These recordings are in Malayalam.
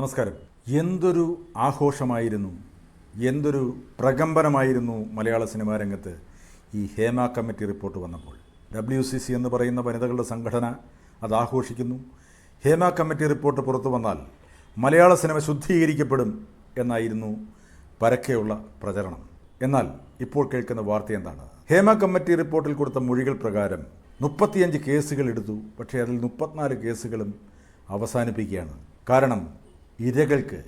നമസ്കാരം. എന്തൊരു ആഘോഷമായിരുന്നു. എന്തൊരു പ്രകമ്പനമായിരുന്നു മലയാള സിനിമാ രംഗത്ത്. ഈ ഹേമ കമ്മിറ്റി റിപ്പോർട്ട് വന്നപ്പോൾ. ഡബ്ല്യു സി സി എന്ന് പറയുന്ന വനിതകളുടെ സംഘടന അത് ആഘോഷിക്കുന്നു. ഹേമ കമ്മിറ്റി റിപ്പോർട്ട് പുറത്തു വന്നാൽ മലയാള സിനിമ ശുദ്ധീകരിക്കപ്പെടും എന്നായിരുന്നു പരക്കെയുള്ള പ്രചരണം. എന്നാൽ ഇപ്പോൾ കേൾക്കുന്ന വാർത്ത എന്താണ്? ഹേമ കമ്മിറ്റി റിപ്പോർട്ടിൽ കൊടുത്ത മൊഴികൾ പ്രകാരം മുപ്പത്തിയഞ്ച് കേസുകൾ എടുത്തു. പക്ഷേ അതിൽ മുപ്പത്തിനാല് കേസുകളും അവസാനിപ്പിക്കുകയാണ്. കാരണം ഇരകൾക്ക്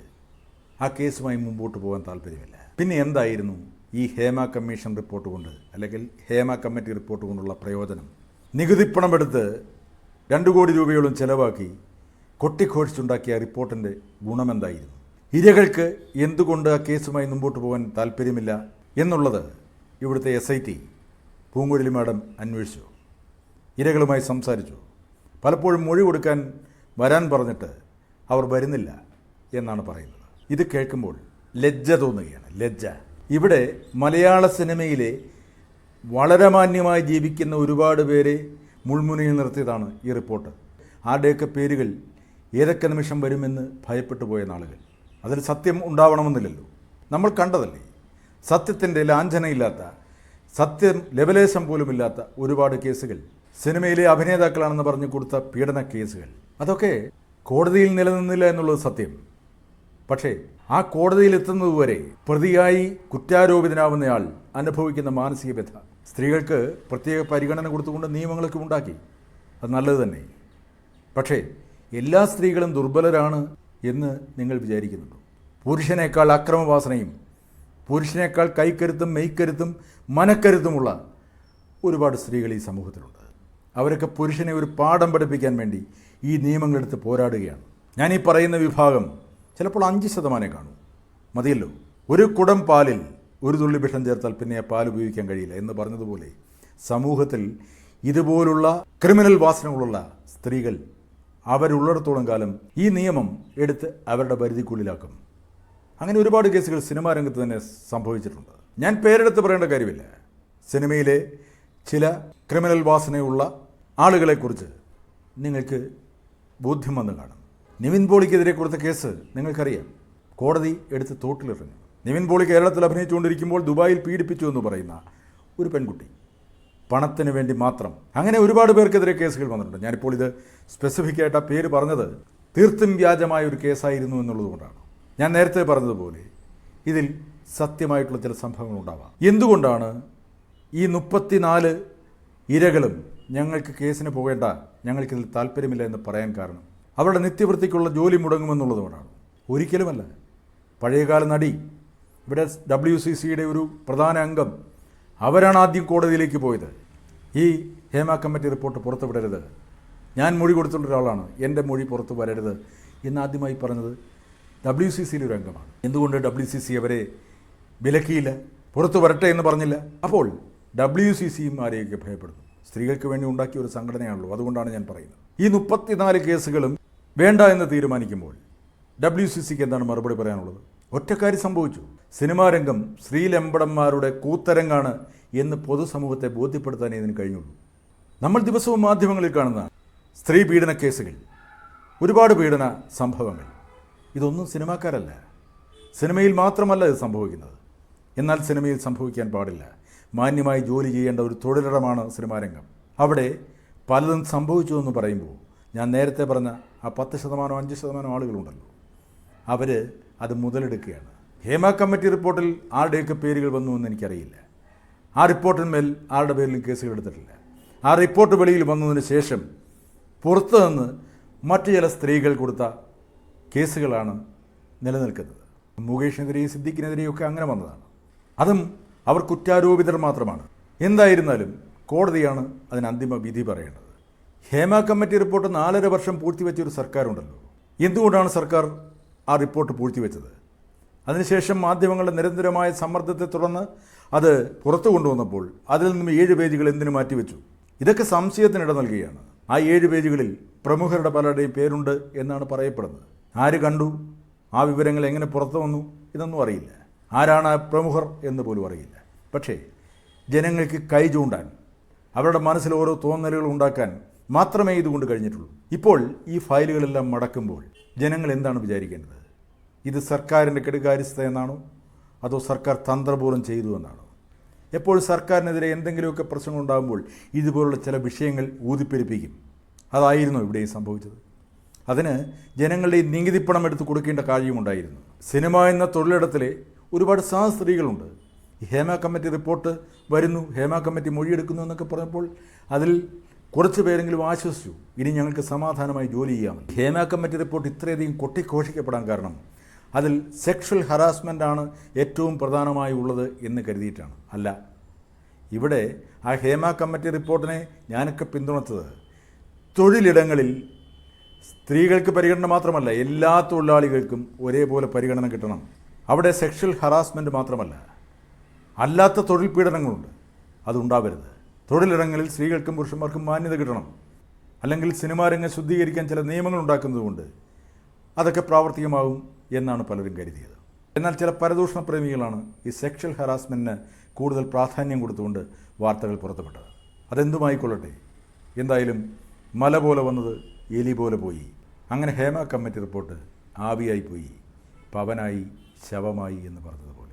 ആ കേസുമായി മുമ്പോട്ട് പോകാൻ താല്പര്യമില്ല. പിന്നെ എന്തായിരുന്നു ഈ ഹേമ കമ്മീഷൻ റിപ്പോർട്ട് കൊണ്ട് അല്ലെങ്കിൽ ഹേമ കമ്മിറ്റി റിപ്പോർട്ട് കൊണ്ടുള്ള പ്രയോജനം? നികുതിപ്പണമെടുത്ത് രണ്ട് കോടി രൂപയോളം ചെലവാക്കി കൊട്ടിഘോഷിച്ചുണ്ടാക്കിയ റിപ്പോർട്ടിന്റെ ഗുണമെന്തായിരുന്നു? ഇരകൾക്ക് എന്തുകൊണ്ട് ആ കേസുമായി മുമ്പോട്ട് പോകാൻ താല്പര്യമില്ല എന്നുള്ളത് ഇവിടുത്തെ S I T Poonguzhali madam അന്വേഷിച്ചു. ഇരകളുമായി സംസാരിച്ചു. പലപ്പോഴും മൊഴി കൊടുക്കാൻ വരാൻ പറഞ്ഞിട്ട് അവർ വരുന്നില്ല. എന്നാണ് പറയുന്നത്. ഇത് കേൾക്കുമ്പോൾ ലജ്ജ തോന്നുകയാണ്. ലജ്ജ. ഇവിടെ മലയാള സിനിമയിലെ വളരെ മാന്യമായി ജീവിക്കുന്ന ഒരുപാട് പേരെ മുൾമുനയിൽ നിർത്തിയതാണ് ഈ റിപ്പോർട്ട്. ആരുടെയൊക്കെ പേരുകൾ ഏതൊക്കെ നിമിഷം വരുമെന്ന് ഭയപ്പെട്ടു പോയ നാളുകൾ. അതിൽ സത്യം ഉണ്ടാവണമെന്നില്ലല്ലോ. നമ്മൾ കണ്ടതല്ലേ? സത്യത്തിന്റെ ലാഞ്ചനയില്ലാത്ത സത്യം ലെവലേശം പോലുമില്ലാത്ത ഒരുപാട് കേസുകൾ. സിനിമയിലെ അഭിനേതാക്കളാണെന്ന് പറഞ്ഞു കൊടുത്ത പീഡന കേസുകൾ. അതൊക്കെ കോടതിയിൽ നിലനിന്നില്ല എന്നുള്ളത് സത്യം. പക്ഷേ ആ കോടതിയിൽ എത്തുന്നതുവരെ പ്രതിയായി കുറ്റാരോപിതനാവുന്നയാൾ അനുഭവിക്കുന്ന മാനസിക വ്യഥ. സ്ത്രീകൾക്ക് പ്രത്യേക പരിഗണന കൊടുത്തുകൊണ്ട് നിയമങ്ങളൊക്കെ ഉണ്ടാക്കി. അത് നല്ലത് തന്നെ. പക്ഷേ എല്ലാ സ്ത്രീകളും ദുർബലരാണ് എന്ന് നിങ്ങൾ വിചാരിക്കുന്നുണ്ടോ? പുരുഷനേക്കാൾ അക്രമവാസനയും പുരുഷനേക്കാൾ കൈക്കരുത്തും മെയ്ക്കരുത്തും മനക്കരുത്തുമുള്ള ഒരുപാട് സ്ത്രീകൾ ഈ സമൂഹത്തിലുണ്ട്. അവരൊക്കെ പുരുഷനെ ഒരു പാഠം പഠിപ്പിക്കാൻ വേണ്ടി ഈ നിയമങ്ങളെടുത്ത് പോരാടുകയാണ്. ഞാൻ ഈ പറയുന്ന വിഭാഗം ചിലപ്പോൾ അഞ്ച് ശതമാനം കാണും. മതിയല്ലോ. ഒരു കുടം പാലിൽ ഒരു തുള്ളി വിഷം ചേർത്താൽ പിന്നെ ആ പാൽ ഉപയോഗിക്കാൻ കഴിയില്ല എന്ന് പറഞ്ഞതുപോലെ സമൂഹത്തിൽ ഇതുപോലുള്ള ക്രിമിനൽ വാസനകളുള്ള സ്ത്രീകൾ അവരുള്ളിടത്തോളം കാലം ഈ നിയമം എടുത്ത് അവരുടെ പരിധിക്കുള്ളിലാക്കും. അങ്ങനെ ഒരുപാട് കേസുകൾ സിനിമാ രംഗത്ത് തന്നെ സംഭവിച്ചിട്ടുണ്ട്. ഞാൻ പേരെടുത്ത് പറയേണ്ട കാര്യമില്ല. സിനിമയിലെ ചില ക്രിമിനൽ വാസനയുള്ള ആളുകളെക്കുറിച്ച് നിങ്ങൾക്ക് ബോധ്യം വന്ന് കാണും. നിവിൻ പോളിക്കെതിരെ കൊടുത്ത കേസ് നിങ്ങൾക്കറിയാം. കോടതി എടുത്ത് തോട്ടിലിറങ്ങി. നിവിൻ പോളി കേരളത്തിൽ അഭിനയിച്ചുകൊണ്ടിരിക്കുമ്പോൾ ദുബായിൽ പീഡിപ്പിച്ചു എന്ന് പറയുന്ന ഒരു പെൺകുട്ടി. പണത്തിന് വേണ്ടി മാത്രം. അങ്ങനെ ഒരുപാട് പേർക്കെതിരെ കേസുകൾ വന്നിട്ടുണ്ട്. ഞാനിപ്പോൾ ഇത് സ്പെസിഫിക് ആയിട്ട് ആ പേര് പറഞ്ഞത് തീർത്തും വ്യാജമായ ഒരു കേസായിരുന്നു എന്നുള്ളതുകൊണ്ടാണ്. ഞാൻ നേരത്തെ പറഞ്ഞതുപോലെ ഇതിൽ സത്യമായിട്ടുള്ള ചില സംഭവങ്ങൾ ഉണ്ടാവാം. എന്തുകൊണ്ടാണ് ഈ മുപ്പത്തിനാല് ഇരകളും ഞങ്ങൾക്ക് കേസിന് പോകേണ്ട ഞങ്ങൾക്കിതിൽ താല്പര്യമില്ല എന്ന് പറയാൻ കാരണം? അവരുടെ നിത്യവൃത്തിക്കുള്ള ജോലി മുടങ്ങുമെന്നുള്ളതുകൊണ്ടാണ്. ഒരിക്കലുമല്ല. പഴയകാല നടി ഇവിടെ ഡബ്ല്യു സി സിയുടെ ഒരു പ്രധാന അംഗം അവരാണ് ആദ്യം കോടതിയിലേക്ക് പോയത്. ഈ ഹേമ കമ്മിറ്റി റിപ്പോർട്ട് പുറത്തുവിടരുത് ഞാൻ മൊഴി കൊടുത്തുള്ള ഒരാളാണ്. എന്റെ മൊഴി പുറത്തു വരരുത് എന്ന് ആദ്യമായി പറഞ്ഞത് ഡബ്ല്യു സി സിയിലെ ഒരു അംഗമാണ്. എന്തുകൊണ്ട് ഡബ്ല്യു സി സി അവരെ വിലക്കിയില്ല പുറത്തു വരട്ടെ എന്ന് പറഞ്ഞില്ല? അപ്പോൾ ഡബ്ല്യു സി സിയും ആരെയൊക്കെ ഭയപ്പെടുന്നു? സ്ത്രീകൾക്ക് വേണ്ടി ഉണ്ടാക്കിയ ഒരു സംഘടനയാണല്ലോ അതുകൊണ്ടാണ് ഞാൻ പറയുന്നത്. ഈ മുപ്പത്തിനാല് കേസുകളും വേണ്ട എന്ന് തീരുമാനിക്കുമ്പോൾ ഡബ്ല്യു സി സിക്ക് എന്താണ് മറുപടി പറയാനുള്ളത്? ഒറ്റക്കാരി സംഭവിച്ചു. സിനിമാ രംഗം സ്ത്രീലമ്പടന്മാരുടെ കൂത്തരങ്ങാണ് എന്ന് പൊതുസമൂഹത്തെ ബോധ്യപ്പെടുത്താനേ ഇതിന് കഴിഞ്ഞുള്ളൂ. നമ്മൾ ദിവസവും മാധ്യമങ്ങളിൽ കാണുന്ന സ്ത്രീ പീഡന കേസുകൾ ഒരുപാട് പീഡന സംഭവങ്ങൾ. ഇതൊന്നും സിനിമാക്കാരല്ല. സിനിമയിൽ മാത്രമല്ല ഇത് സംഭവിക്കുന്നത്. എന്നാൽ സിനിമയിൽ സംഭവിക്കാൻ പാടില്ല. മാന്യമായി ജോലി ചെയ്യേണ്ട ഒരു തൊഴിലിടമാണ് സിനിമാരംഗം അവിടെ പലതും സംഭവിച്ചു എന്ന് പറയുമ്പോൾ ഞാൻ നേരത്തെ പറഞ്ഞ ആ പത്ത് ശതമാനം അഞ്ച് ശതമാനം ആളുകളുണ്ടല്ലോ. അവർ അത് മുതലെടുക്കുകയാണ്. ഹേമ കമ്മിറ്റി റിപ്പോർട്ടിൽ ആരുടെയൊക്കെ പേരുകൾ വന്നു എന്ന് എനിക്കറിയില്ല. ആ റിപ്പോർട്ടിന്മേൽ ആരുടെ പേരിലും കേസുകൾ എടുത്തിട്ടില്ല. ആ റിപ്പോർട്ട് വെളിയിൽ വന്നതിന് ശേഷം പുറത്തു നിന്ന് മറ്റു ചില സ്ത്രീകൾ കൊടുത്ത കേസുകളാണ് നിലനിൽക്കുന്നത്. മുകേഷിനെതിരെയും സിദ്ദിഖിനെതിരെയും ഒക്കെ അങ്ങനെ വന്നതാണ്. അതും അവർ കുറ്റാരോപിതർ മാത്രമാണ്. എന്തായിരുന്നാലും കോടതിയാണ് അതിന് അന്തിമ വിധി പറയേണ്ടത്. ഹേമ കമ്മിറ്റി റിപ്പോർട്ട് നാലര വർഷം പൂഴ്ത്തിവെച്ച ഒരു സർക്കാരുണ്ടല്ലോ. എന്തുകൊണ്ടാണ് സർക്കാർ ആ റിപ്പോർട്ട് പൂഴ്ത്തിവെച്ചത്? അതിനുശേഷം മാധ്യമങ്ങളുടെ നിരന്തരമായ സമ്മർദ്ദത്തെ തുടർന്ന് അത് പുറത്തു കൊണ്ടുവന്നപ്പോൾ അതിൽ നിന്നും ഏഴ് പേജുകൾ എന്തിനു മാറ്റിവെച്ചു? ഇതൊക്കെ സംശയത്തിനിട നൽകുകയാണ്. ആ ഏഴ് പേജുകളിൽ പ്രമുഖരുടെ പലരുടെയും പേരുണ്ട് എന്നാണ് പറയപ്പെടുന്നത്. ആര് കണ്ടു? ആ വിവരങ്ങൾ എങ്ങനെ പുറത്തു വന്നു? ഇതൊന്നും അറിയില്ല. ആരാണ് ആ പ്രമുഖർ എന്ന് പോലും അറിയില്ല. പക്ഷേ ജനങ്ങൾക്ക് കൈ ചൂണ്ടാൻ അവരുടെ മനസ്സിൽ ഓരോ തോന്നലുകൾ ഉണ്ടാക്കാൻ മാത്രമേ ഇതുകൊണ്ട് കഴിഞ്ഞിട്ടുള്ളൂ. ഇപ്പോൾ ഈ ഫയലുകളെല്ലാം മടക്കുമ്പോൾ ജനങ്ങൾ എന്താണ് വിചാരിക്കേണ്ടത്? ഇത് സർക്കാരിന്റെ കെടുകാര്യസ്ഥ എന്നാണോ? അതോ സർക്കാർ തന്ത്രപൂർവം ചെയ്തു എന്നാണോ? എപ്പോൾ സർക്കാരിനെതിരെ എന്തെങ്കിലുമൊക്കെ പ്രശ്നങ്ങളുണ്ടാകുമ്പോൾ ഇതുപോലുള്ള ചില വിഷയങ്ങൾ ഊതിപ്പെരുപ്പിക്കും. അതായിരുന്നു ഇവിടെയും സംഭവിച്ചത്? അതിന് ജനങ്ങളുടെ ഈ നികുതിപ്പണം എടുത്ത് കൊടുക്കേണ്ട കാര്യമുണ്ടായിരുന്നു. സിനിമ എന്ന തൊഴിലിടത്തിലെ ഒരുപാട് സഹസ്ത്രീകളുണ്ട്. ഹേമ കമ്മിറ്റി റിപ്പോർട്ട് വരുന്നു ഹേമ കമ്മിറ്റി മൊഴിയെടുക്കുന്നു എന്നൊക്കെ പറഞ്ഞപ്പോൾ അതിൽ കുറച്ച് പേരെങ്കിലും ആശ്വസിച്ചു. ഇനി ഞങ്ങൾക്ക് സമാധാനമായി ജോലി ചെയ്യാമെന്ന് ഹേമ കമ്മിറ്റി റിപ്പോർട്ട് ഇത്രയധികം കൊട്ടിഘോഷിക്കപ്പെടാൻ കാരണം അതിൽ സെക്ഷൽ ഹറാസ്മെന്റ് ആണ് ഏറ്റവും പ്രധാനമായി ഉള്ളത് എന്ന് കരുതിയിട്ടാണ്. അല്ല ഇവിടെ ആ ഹേമ കമ്മിറ്റി റിപ്പോർട്ടിനെ ഞാനൊക്കെ പിന്തുണച്ചത് തൊഴിലിടങ്ങളിൽ സ്ത്രീകൾക്ക് പരിഗണന മാത്രമല്ല എല്ലാ തൊഴിലാളികൾക്കും ഒരേപോലെ പരിഗണന കിട്ടണം. അവിടെ സെക്ഷൽ ഹറാസ്മെന്റ് മാത്രമല്ല അല്ലാത്ത തൊഴിൽ പീഡനങ്ങളുണ്ട്. അതുണ്ടാവരുത് തൊഴിലിടങ്ങളിൽ സ്ത്രീകൾക്കും പുരുഷന്മാർക്കും മാന്യത കിട്ടണം. അല്ലെങ്കിൽ സിനിമാ രംഗം ശുദ്ധീകരിക്കാൻ ചില നിയമങ്ങൾ ഉണ്ടാക്കുന്നതുകൊണ്ട് അതൊക്കെ പ്രാവർത്തികമാകും എന്നാണ് പലരും കരുതിയത്. എന്നാൽ ചില പരദൂഷണ പ്രേമികളാണ് ഈ സെക്ഷൽ ഹറാസ്മെന്റിന് കൂടുതൽ പ്രാധാന്യം കൊടുത്തുകൊണ്ട് വാർത്തകൾ പുറത്തുവിട്ടത്. അതെന്തുമായിക്കൊള്ളട്ടെ? എന്തായാലും മല പോലെ വന്നത് എലി പോലെ പോയി. അങ്ങനെ ഹേമ കമ്മിറ്റി റിപ്പോർട്ട് ആവിയായി പോയി. പവനായി ശവമായി എന്ന് പറഞ്ഞതുപോലെ.